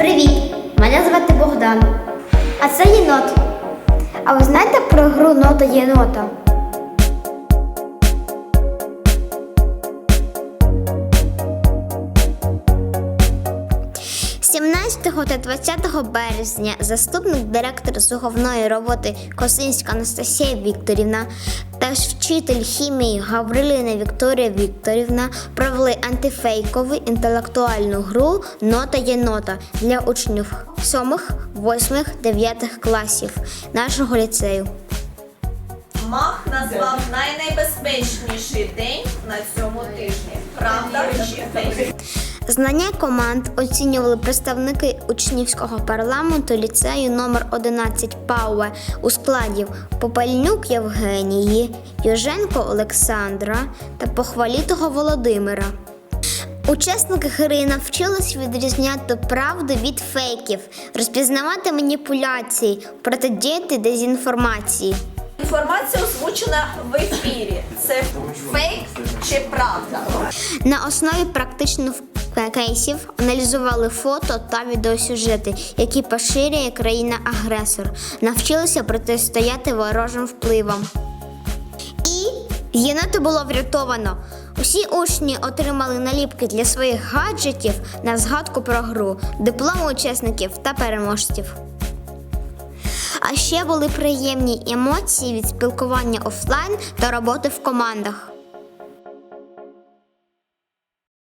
Привіт! Мене звати Богдан. А це єнот. А ви знаєте про гру нота єнота? – 17 та 20 березня заступник директора з головної роботи Косинська Анастасія Вікторівна та вчитель хімії Гаврилина Вікторія Вікторівна провели антифейкову інтелектуальну гру Нота є нота для учнів 7, 8, 9 класів нашого ліцею. Мах назвав найнебезпечніший день на цьому тижні. Правда чи фейк? Знання команд оцінювали представники учнівського парламенту ліцею номер 11 ПАУЕ у складі Попельнюк Євгенії, Юженко Олександра та Похвалітого Володимира. Учасники гри навчились відрізняти правду від фейків, розпізнавати маніпуляції, протидіяти дезінформації. Інформація озвучена в ефірі. Це фейк чи правда? На основі практичних кейсів аналізували фото та відеосюжети, які поширює країна-агресор, навчилися протистояти ворожим впливам. І єноти було врятовано. Усі учні отримали наліпки для своїх гаджетів на згадку про гру, дипломи учасників та переможців. А ще були приємні емоції від спілкування офлайн та роботи в командах.